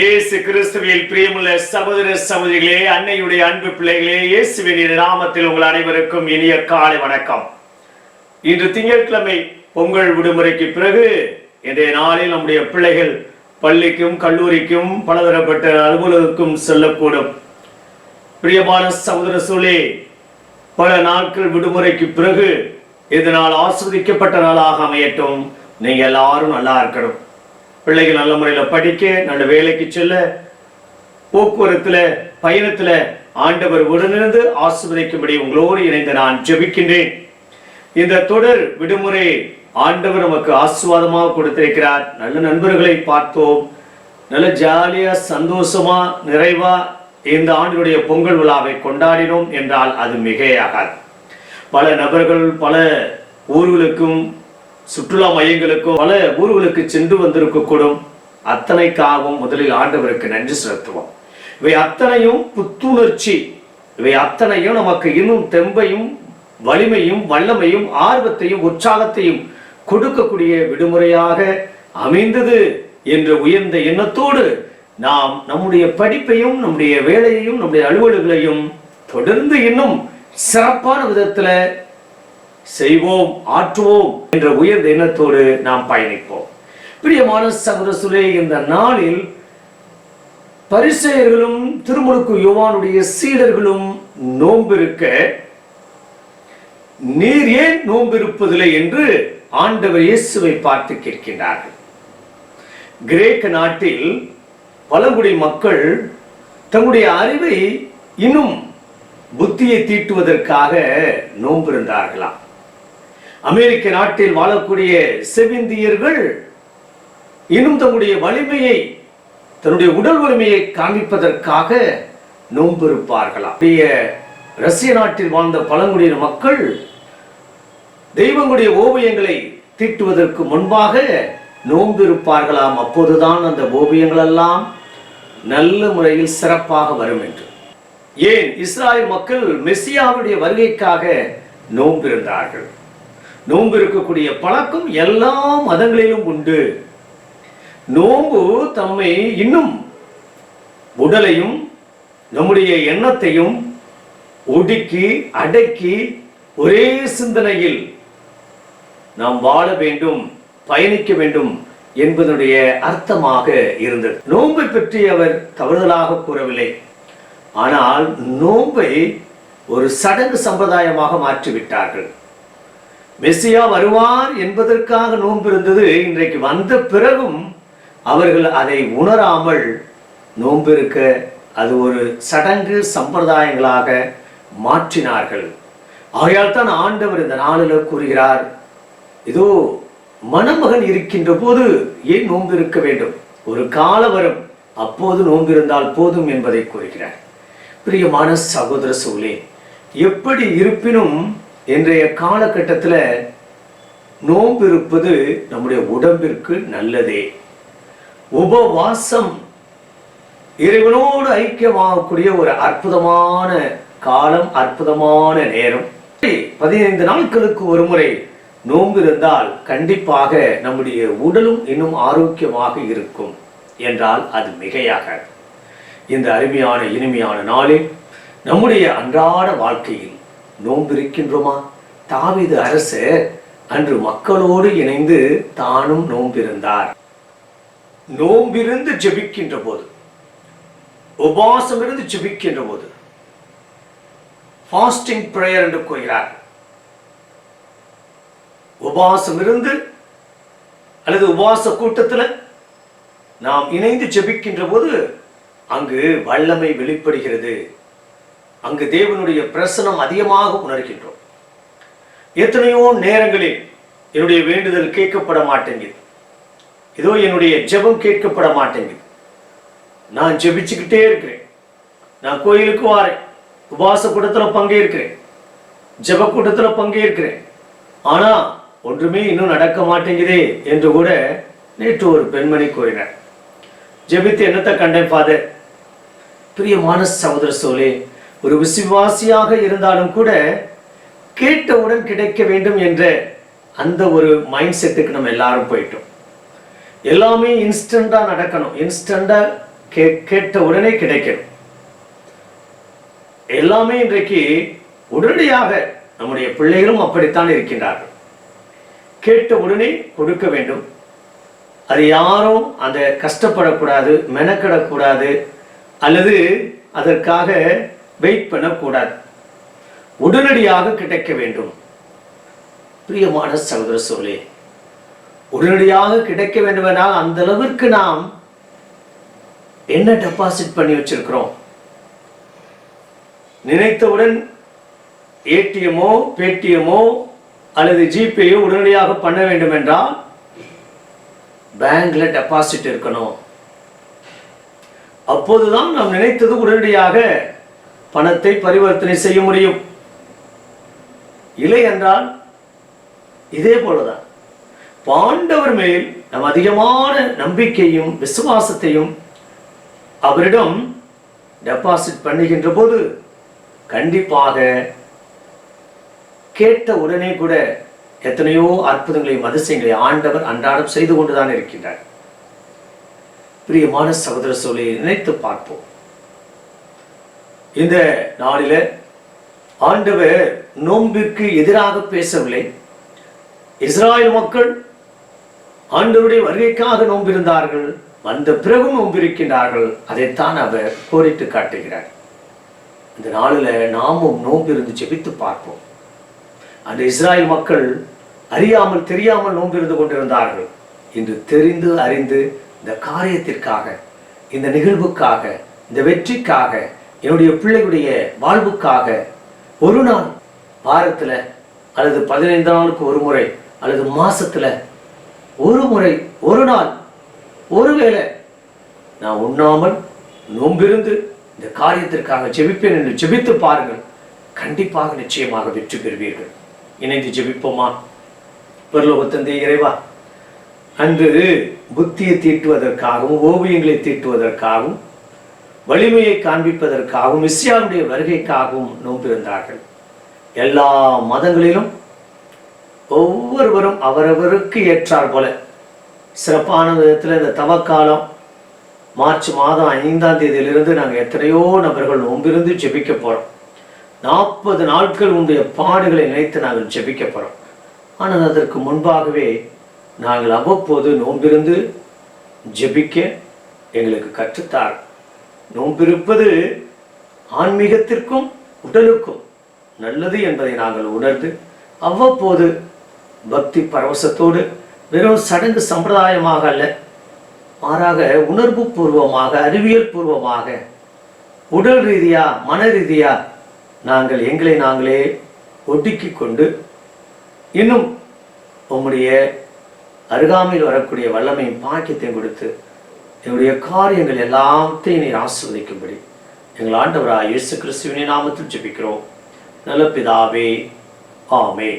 இயேசு கிறிஸ்துவில் பிரியமுள்ள சகோதர சகோதரிகளே அன்னையுடைய அன்பு பிள்ளைகளே இயேசுவின் நாமத்தில் உங்கள் அனைவருக்கும் இனிய காலை வணக்கம். இன்று திங்கட்கிழமை பொங்கல் விடுமுறைக்கு பிறகு இன்றைய நாளில் நம்முடைய பிள்ளைகள் பள்ளிக்கும் கல்லூரிக்கும் பலதரப்பட்ட அலுவலகத்துக்கும் செல்லக்கூடும். பிரியமான சகோதர சூழே பல நாட்கள் விடுமுறைக்கு பிறகு இதனால் ஆஸ்வதிக்கப்பட்ட நாளாக அமையட்டும். நீங்கள் எல்லாரும் நல்லா இருக்கணும். பிள்ளைகள் நல்ல முறையில் படிக்க நல்ல வேலைக்கு செல்ல போக்குவரத்தில் பயணத்தில் ஆண்டவர் உடனிருந்து ஆசிர்வதிக்கும்படி உங்களோடு இணைந்து நான் ஜெபிக்கின்றேன். இந்த தொடர் விடுமுறை ஆண்டவர் நமக்கு ஆசீர்வாதமாக கொடுத்திருக்கிறார். நல்ல நண்பர்களை பார்த்தோம். நல்ல ஜாலியாக சந்தோஷமா நிறைவா இந்த ஆண்டினுடைய பொங்கல் விழாவை கொண்டாடினோம் என்றால் அது மிகையாகாது. பல நபர்கள் பல ஊர்களுக்கும் சுற்றுலா மையங்களுக்கும் பல ஊர்களுக்கு சென்று வந்திருக்கக்கூடும். அத்தனைக்காகவும் முதலில் ஆண்டவருக்கு நன்றி செலுத்துவோம். இவை அத்தனையும் புத்துணர்ச்சி. இவை அத்தனையும் நமக்கு இன்னும் தெம்பையும் வலிமையும் வல்லமையும் ஆர்வத்தையும் உற்சாகத்தையும் கொடுக்கக்கூடிய விடுமுறையாக அமைந்தது என்ற உயர்ந்த எண்ணத்தோடு நாம் நம்முடைய படிப்பையும் நம்முடைய வேலையையும் நம்முடைய அலுவல்களையும் தொடர்ந்து இன்னும் சிறப்பான விதத்தில் செய்வோம் ஆற்றுவோம் என்ற உயர் எண்ணத்தோடு நாம் பயணிப்போம். பிரியமான சகோதர இந்த நாளில் பரிசெயர்களும் திருமுழுக்கு யோவானுடைய சீடர்களும் நோம்பிருக்க நீர் ஏன் நோம்பிருப்பதில்லை என்று ஆண்டவர் இயேசுவை பார்த்து கேட்கின்றார்கள். கிரேக்க நாட்டில் பழங்குடி மக்கள் தங்களுடைய அறிவை இன்னும் புத்தியை தீட்டுவதற்காக நோம்பிருந்தார்களாம் அமெரிக்க நாட்டில் வாழக்கூடிய செவிந்தியர்கள் இன்னும் தன்னுடைய வலிமையை தன்னுடைய உடல் வலிமையை காண்பிப்பதற்காக நோம்பிருப்பார்களாம் அப்படிய ரஷ்ய நாட்டில் வாழ்ந்த பழங்குடியின மக்கள் தெய்வங்களுடைய ஓவியங்களை தீட்டுவதற்கு முன்பாக நோம்பிருப்பார்களாம் அப்போதுதான் அந்த ஓவியங்கள் எல்லாம் நல்ல முறையில் சிறப்பாக வரும் என்று. ஏன்? இஸ்ராயல் மக்கள் மெஸ்ஸியாவுடைய வருகைக்காக நோம்பிருந்தார்கள் நோன்பு இருக்கக்கூடிய பழக்கம் எல்லா மதங்களிலும் உண்டு. நோன்பு தம்மை இன்னும் உடலையும் நம்முடைய எண்ணத்தையும் ஒடுக்கி அடக்கி ஒரே சிந்தனையில் நாம் வாழ வேண்டும் பயணிக்க வேண்டும் என்பதனுடைய அர்த்தமாக இருந்தது. நோன்பை பற்றி அவர் தவறுதலாக கூறவில்லை. ஆனால் நோன்பை ஒரு சடங்கு சம்பிரதாயமாக மாற்றிவிட்டார்கள். மெஸ்ஸியா வருவார் என்பதற்காக நோன்பு இருந்தது இன்றைக்கு வந்த பிறகும் அவர்கள் அதை உணராமல் நோன்பிருக்க அது ஒரு சடங்கு சம்பிரதாயங்களாக மாற்றினார்கள். ஆகையால் தான் ஆண்டவர் இந்த நாளில் கூறுகிறார் இதோ மணமகன் இருக்கின்ற போது ஏன் நோன்பு இருக்க வேண்டும்? ஒரு கால வரும் அப்போது நோன்பு இருந்தால் போதும் என்பதை கூறுகிறார். பிரியமான சகோதர சூழே எப்படி இருப்பினும் இன்றைய காலகட்டத்தில் நோன்பு இருப்பது நம்முடைய உடம்பிற்கு நல்லதே. உபவாசம் இறைவனோடு ஐக்கியமாகக்கூடிய ஒரு அற்புதமான காலம் அற்புதமான நேரம். பதினைந்து நாட்களுக்கு ஒரு முறை நோன்பு இருந்தால் கண்டிப்பாக நம்முடைய உடலும் இன்னும் ஆரோக்கியமாக இருக்கும் என்றால் அது மிகையாக இந்த அருமையான இனிமையான நாளில் நம்முடைய அன்றாட வாழ்க்கையில் நோன்பிருக்கின்றோமா? தாவிது அரசு அன்று மக்களோடு இணைந்து தானும் நோம்பிருந்தார் நோம்பிருந்து ஜெபிக்கின்ற போது உபாசம் இருந்து ஜெபிக்கின்ற போது ஃபாஸ்டிங் பிரேயர் என்று கூறுகிறார். உபாசம் இருந்து அல்லது உபாச கூட்டத்தில் நாம் இணைந்து ஜெபிக்கின்ற போது அங்கு வல்லமை வெளிப்படுகிறது. அங்கு தேவனுடைய பிரசனம் அதிகமாக உணர்கின்றோம். எத்தனையோ நேரங்களில் என்னுடைய வேண்டுதல் கேட்கப்பட மாட்டேங்குது. ஏதோ என்னுடைய ஜெபம் கேட்கப்பட மாட்டேங்குது. நான் ஜெபிச்சுக்கிட்டே இருக்கிறேன். நான் கோயிலுக்கு வாரேன். உபாச கூட்டத்தில் பங்கேற்கிறேன். ஜெப கூட்டத்தில் பங்கேற்கிறேன். ஆனால் ஒன்றுமே இன்னும் நடக்க மாட்டேங்குதே என்று கூட நேற்று ஒரு பெண்மணி கூறினார். ஜெபித்து என்னத்தை கண்டேன் ஃபாதர் பிரியமான சகோதர சோலே ஒரு விசுவாசியாக இருந்தாலும் கூட கேட்டவுடன் கிடைக்க வேண்டும் என்ற அந்த ஒரு மைண்ட் செட்டுக்கு நம்ம எல்லாரும் போயிட்டோம். எல்லாமே இன்ஸ்டண்டா நடக்கணும். இன்ஸ்டண்டா கே கேட்ட உடனே கிடைக்கணும். எல்லாமே இன்றைக்கு உடனடியாக நம்முடைய பிள்ளைகளும் அப்படித்தான் இருக்கின்றார்கள். கேட்ட உடனே கொடுக்க வேண்டும். அது யாரும் அதை கஷ்டப்படக்கூடாது மெனக்கிடக்கூடாது அல்லது அதற்காக வெயிட் பண்ணக்கூடாது. உடனடியாக கிடைக்க வேண்டும். பிரியமான சகோதர சோழே உடனடியாக கிடைக்க வேண்டுமென்றால் அந்த அளவிற்கு நாம் என்ன டெபாசிட் பண்ணி வச்சிருக்கிறோம்? நினைத்தவுடன் ஏடிஎம்மோ பேடிஎம்மோ அல்லது ஜிபேயோ உடனடியாக பண்ண வேண்டும் என்றால் பேங்க்ல டெபாசிட் இருக்கணும். அப்போதுதான் நாம் நினைத்தது உடனடியாக பணத்தை பரிவர்த்தனை செய்ய முடியும். இல்லை என்றால் இதே போலதான். பாண்டவர் மேல் நம் அதிகமான நம்பிக்கையும் விசுவாசத்தையும் அவரிடம் டெபாசிட் பண்ணுகின்ற போது கண்டிப்பாக கேட்ட உடனே கூட எத்தனையோ அற்புதங்களையும் அதிசயங்களை ஆண்டவர் அன்றாடம் செய்து கொண்டுதான் இருக்கின்றார். பிரியமான சகோதர சொல்லி நினைத்து பார்ப்போம். இந்த நாளில் ஆண்டவர் நோன்பிற்கு எதிராக பேசவில்லை. இஸ்ராயல் மக்கள் ஆண்டவருடைய வருகைக்காக நோம்பிருந்தார்கள் வந்த பிறகும் நோம்பிருக்கின்றார்கள் அதைத்தான் அவர் கோரிட்டு காட்டுகிறார். இந்த நாளில் நாமும் நோம்பிருந்து ஜெபித்து பார்ப்போம். அந்த இஸ்ராயல் மக்கள் அறியாமல் தெரியாமல் நோம்பிருந்து கொண்டிருந்தார்கள். இன்று தெரிந்து அறிந்து இந்த காரியத்திற்காக இந்த நிகழ்வுக்காக இந்த வெற்றிக்காக என்னுடைய பிள்ளைகளுடைய வாழ்வுக்காக ஒரு நாள் வாரத்துல அல்லது பதினைந்து நாளுக்கு ஒரு முறை அல்லது மாசத்துல ஒரு முறை ஒரு நாள் ஒருவேளை நான் உண்ணாமல் நோம்பிருந்து இந்த காரியத்திற்காக ஜெபிப்பேன் என்று ஜெபித்து பாருங்கள். கண்டிப்பாக நிச்சயமாக வெற்றி பெறுவீர்கள். இணைந்து ஜெபிப்போமா? பரலோகத்தந்தை இறைவா அன்று புத்தியை தீட்டுவதற்காகவும் ஓவியங்களை தீட்டுவதற்காகவும் வலிமையை காண்பிப்பதற்காகவும் இஸ்யாவுடைய வருகைக்காகவும் நோம்பிருந்தார்கள் எல்லா மதங்களிலும் ஒவ்வொருவரும் அவரவருக்கு ஏற்றார் போல. சிறப்பான விதத்தில் இந்த தவக்காலம் மார்ச் மாதம் ஐந்தாம் தேதியிலிருந்து நாங்கள் எத்தனையோ நபர்கள் நோம்பிருந்து ஜெபிக்க போகிறோம் நாற்பது நாட்கள் உங்களுடைய பாடுகளை நினைத்து நாங்கள் ஜெபிக்க போகிறோம் ஆனால் அதற்கு முன்பாகவே நாங்கள் அவ்வப்போது நோம்பிருந்து ஜெபிக்க எங்களுக்கு கற்றுத்தார். நோம்பிருப்பது ஆன்மீகத்திற்கும் உடலுக்கும் நல்லது என்பதை நாங்கள் உணர்ந்து அவ்வப்போது பக்தி பரவசத்தோடு வெறும் சடங்கு சம்பிரதாயமாக அல்ல மாறாக உணர்வு பூர்வமாக அறிவியல் பூர்வமாக உடல் ரீதியா மன ரீதியா நாங்கள் எங்களை நாங்களே ஒடுக்கி கொண்டு இன்னும் உம்முடைய அருகாமையில் வரக்கூடிய வல்லமையும் பாக்கியத்தையும் கொடுத்து என்னுடைய காரியங்கள் எல்லாத்தையும் நீர் ஆசிர்வதிக்கும்படி. எங்கள் ஆண்டவராக இயேசு கிறிஸ்துவினை நாமத்தில் ஜெபிக்கிறோம். நல்ல பிதாவே ஆமே